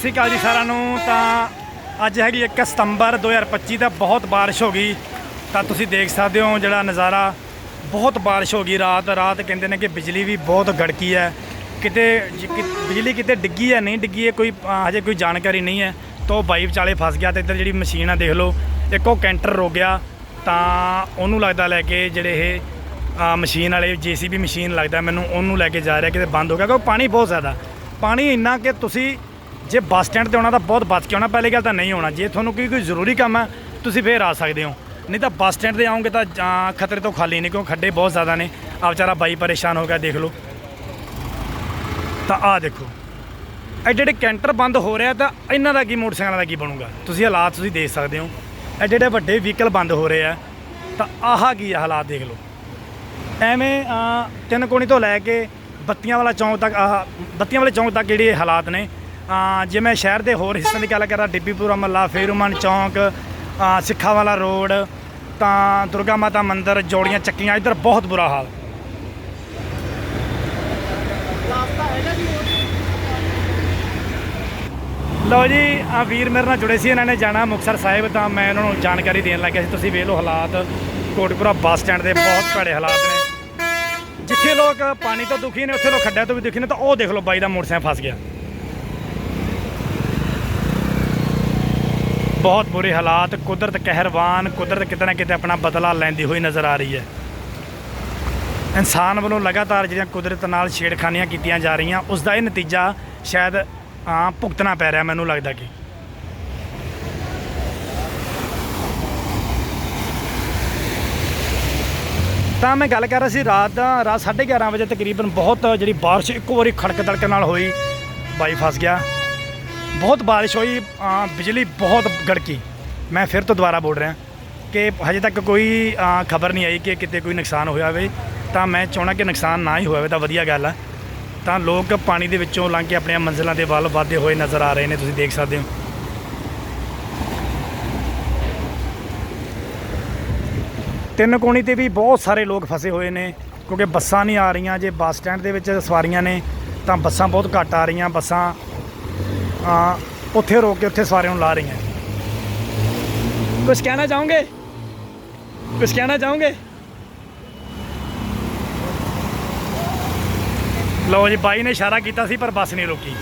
ਸ਼੍ਰੀ ਅਕਾਲ ਜੀ ਸਾਰਿਆਂ ਨੂੰ। ਤਾਂ ਅੱਜ ਹੈਗੀ 1 ਸਤੰਬਰ 2025 ਦਾ ਬਹੁਤ ਬਾਰਿਸ਼ ਹੋ ਗਈ। ਤਾਂ ਤੁਸੀਂ ਦੇਖ ਸਕਦੇ ਹੋ ਜਿਹੜਾ ਨਜ਼ਾਰਾ, ਬਹੁਤ ਬਾਰਿਸ਼ ਹੋ ਗਈ ਰਾਤ। ਰਾਤ ਕਹਿੰਦੇ ਨੇ ਕਿ ਬਿਜਲੀ ਵੀ ਬਹੁਤ ਗੜਕੀ ਹੈ। ਕਿਤੇ ਕਿ- ਬਿਜਲੀ ਕਿਤੇ ਡਿੱਗੀ ਹੈ, ਨਹੀਂ ਡਿੱਗੀ ਹੈ, ਕੋਈ ਹਜੇ ਕੋਈ ਜਾਣਕਾਰੀ ਨਹੀਂ ਹੈ। ਤਾਂ ਉਹ ਬਾਈ ਵਿਚਾਲੇ ਫਸ ਗਿਆ ਤੇ ਇੱਧਰ ਜਿਹੜੀ ਮਸ਼ੀਨ ਆ ਦੇਖ ਲਓ, ਇੱਕ ਉਹ ਕੈਂਟਰ ਰੋ ਗਿਆ। ਤਾਂ ਉਹਨੂੰ ਲੱਗਦਾ ਲੈ ਕੇ ਜਿਹੜੇ ਇਹ ਮਸ਼ੀਨ ਵਾਲੇ, ਜੀਸੀਬੀ ਮਸ਼ੀਨ ਲੱਗਦਾ ਮੈਨੂੰ, ਉਹਨੂੰ ਲੈ ਕੇ ਜਾ ਰਿਹਾ, ਕਿਤੇ ਬੰਦ ਹੋ ਗਿਆ, ਕਿਉਂਕਿ ਪਾਣੀ ਬਹੁਤ ਜ਼ਿਆਦਾ। ਪਾਣੀ ਇੰਨਾ ਕਿ ਤੁਸੀਂ ਜੇ ਬੱਸ ਸਟੈਂਡ ਤੇ ਆਉਣਾ ਤਾਂ ਬਹੁਤ ਬਚ ਕੇ ਆਉਣਾ ਪਹਿਲੀ ਗੱਲ ਤਾਂ ਨਹੀਂ ਆਉਣਾ। ਜੇ ਤੁਹਾਨੂੰ ਕੋਈ ਕੋਈ ਜ਼ਰੂਰੀ ਕੰਮ ਹੈ, ਤੁਸੀਂ ਫੇਰ ਆ ਸਕਦੇ ਹੋ। ਨਹੀਂ ਤਾਂ ਬੱਸ ਸਟੈਂਡ ਤੇ ਆਉਂਗੇ ਤਾਂ ਖਤਰੇ ਤੋਂ ਖਾਲੀ ਨਹੀਂ, ਕਿਉਂ ਖੱਡੇ ਬਹੁਤ ਜ਼ਿਆਦਾ ਨੇ। ਆ ਵਿਚਾਰਾ ਬਾਈ ਪਰੇਸ਼ਾਨ ਹੋ ਗਿਆ, ਦੇਖ ਲਓ। ਤਾਂ ਆ ਦੇਖੋ। ਐਡੇ ਐਡੇ ਕੈਂਟਰ ਬੰਦ ਹੋ ਰਿਹਾ ਤਾਂ ਇਹਨਾਂ ਦਾ ਕੀ, ਮੋਟਰਸਾਈਕਲਾਂ ਦਾ ਕੀ ਬਣੂਗਾ? ਤੁਸੀਂ ਹਾਲਾਤ ਤੁਸੀਂ ਦੇਖ ਸਕਦੇ ਹੋ। ਐਡੇ ਐਡੇ ਵੱਡੇ ਵਹੀਕਲ ਬੰਦ ਹੋ ਰਹੇ ਆ, ਤਾਂ ਆਹ ਕੀ ਹਾਲਾਤ ਦੇਖ ਲਓ। ਐਵੇਂ ਤਿੰਨ ਕੋਣੀ ਤੋਂ ਲੈ ਕੇ ਬੱਤੀਆਂ ਵਾਲਾ ਚੌਂਕ ਤੱਕ, ਆਹ ਬੱਤੀਆਂ ਵਾਲੇ ਚੌਂਕ ਤੱਕ ਜਿਹੜੇ ਹਾਲਾਤ ਨੇ ਜੇ ਮੈਂ ਸ਼ਹਿਰ ਦੇ ਹੋਰ ਹਿੱਸਿਆਂ ਦੀ ਗੱਲ ਕਰਾਂ ਡਿੱਬੀਪੁਰਾ ਮੱਲਾ ਫੇਰੂਮਨ ਚੌਂਕ ਅ, ਸਿੱਖਾਂ ਵਾਲਾ ਰੋਡ ਤਾਂ ਦੁਰਗਾ ਮਾਤਾ ਮੰਦਿਰ ਜੋੜੀਆਂ ਚੱਕੀਆਂ ਇੱਧਰ ਬਹੁਤ ਬੁਰਾ ਹਾਲ। ਲਓ ਜੀ ਆ ਵੀਰ ਮੇਰੇ ਨਾਲ ਜੁੜੇ ਸੀ ਇਹਨਾਂ ਨੇ ਜਾਣਾ ਮੁਕਤਸਰ ਸਾਹਿਬ ਤਾਂ ਮੈਂ ਇਹਨਾਂ ਨੂੰ ਜਾਣਕਾਰੀ ਦੇਣ ਲੱਗਿਆ ਸੀ। ਤੁਸੀਂ ਵੇਖ ਲਓ ਹਾਲਾਤ ਕੋਟਪੁਰਾ ਬੱਸ ਸਟੈਂਡ ਦੇ ਬਹੁਤ ਭੈੜੇ ਹਾਲਾਤ ਨੇ। ਜਿੱਥੇ ਲੋਕ ਪਾਣੀ ਤੋਂ ਦੁਖੀ ਨੇ ਉੱਥੇ ਲੋਕ ਖੱਡਿਆਂ ਤੋਂ ਵੀ ਦੁਖੀ ਨੇ ਤਾਂ ਉਹ ਦੇਖ ਲਓ ਬਾਈ ਦਾ ਮੋਟਰਸਾਈਕਲ ਫਸ ਗਿਆ। ਬਹੁਤ ਬੁਰੇ ਹਾਲਾਤ, ਕੁਦਰਤ ਕਹਿਰਵਾਨ, ਕੁਦਰਤ ਕਿਤੇ ਨਾ ਕਿਤੇ ਆਪਣਾ ਬਦਲਾ ਲੈਂਦੀ ਹੋਈ ਨਜ਼ਰ ਆ ਰਹੀ ਹੈ। ਇਨਸਾਨ ਵੱਲੋਂ ਲਗਾਤਾਰ ਜਿਹੜੀਆਂ ਕੁਦਰਤ ਨਾਲ ਛੇੜਖਾਨੀਆਂ ਕੀਤੀਆਂ ਜਾ ਰਹੀਆਂ ਉਸ ਦਾ ਇਹ ਨਤੀਜਾ ਸ਼ਾਇਦ ਆ ਭੁਗਤਣਾ ਪੈ ਰਿਹਾ ਮੈਨੂੰ ਲੱਗਦਾ ਕਿ। ਤਾਂ ਮੈਂ ਗੱਲ ਕਰ ਰਿਹਾ ਸੀ, ਰਾਤ ਦਾ, ਰਾਤ 11:30 ਵਜੇ ਤਕਰੀਬਨ ਬਹੁਤ ਜਿਹੜੀ ਬਾਰਿਸ਼ ਇੱਕੋ ਵਾਰੀ ਖੜਕ ਦੜਕ ਨਾਲ ਹੋਈ, ਬਾਈ ਫਸ ਗਿਆ। ਬਹੁਤ ਬਾਰਿਸ਼ ਹੋਈ ਅ, ਬਿਜਲੀ ਬਹੁਤ ਗੜਕੀ। ਮੈਂ ਫਿਰ ਤੋਂ ਦੁਬਾਰਾ ਬੋਲ ਰਿਹਾ ਕਿ ਹਜੇ ਤੱਕ ਕੋਈ ਖਬਰ ਨਹੀਂ ਆਈ ਕਿ ਕਿਤੇ ਕੋਈ ਨੁਕਸਾਨ ਹੋਇਆ ਹੋਵੇ। ਤਾਂ ਮੈਂ ਚਾਹਣਾ ਕਿ ਨੁਕਸਾਨ ਨਾ ਹੀ ਹੋਇਆ ਹੋਵੇ ਤਾਂ ਵਧੀਆ ਗੱਲ ਆ। ਤਾਂ ਲੋਕ ਪਾਣੀ ਦੇ ਵਿੱਚੋਂ ਲੰਘ ਕੇ ਆਪਣੀਆਂ ਮੰਜ਼ਿਲਾਂ ਦੇ ਵੱਲ ਵਧਦੇ ਹੋਏ ਨਜ਼ਰ ਆ ਰਹੇ ਨੇ ਤੁਸੀਂ ਦੇਖ ਸਕਦੇ ਹੋ। ਤਿੰਨ ਕੋਣੀ ਤੇ ਵੀ ਬਹੁਤ ਸਾਰੇ ਲੋਕ ਫਸੇ ਹੋਏ ਨੇ ਕਿਉਂਕਿ ਬੱਸਾਂ ਨਹੀਂ ਆ ਰਹੀਆਂ। ਜੇ ਬੱਸ ਸਟੈਂਡ ਦੇ ਵਿੱਚ ਸਵਾਰੀਆਂ ਨੇ ਤਾਂ ਬੱਸਾਂ ਬਹੁਤ ਘੱਟ ਆ ਰਹੀਆਂ। ਬੱਸਾਂ ਉੱਥੇ ਰੋਕ ਕੇ ਉੱਥੇ ਸਵਾਰੀਆਂ ਨੂੰ ਲਾ ਰਹੀਆਂ ਕੁਝ ਕਹਿਣਾ ਚਾਹੋਗੇ ਕੁਝ ਕਹਿਣਾ ਚਾਹੋਗੇ ਲਓ ਜੀ ਬਾਈ ਨੇ ਇਸ਼ਾਰਾ ਕੀਤਾ ਸੀ ਪਰ ਬੱਸ ਨਹੀਂ ਰੁਕੀ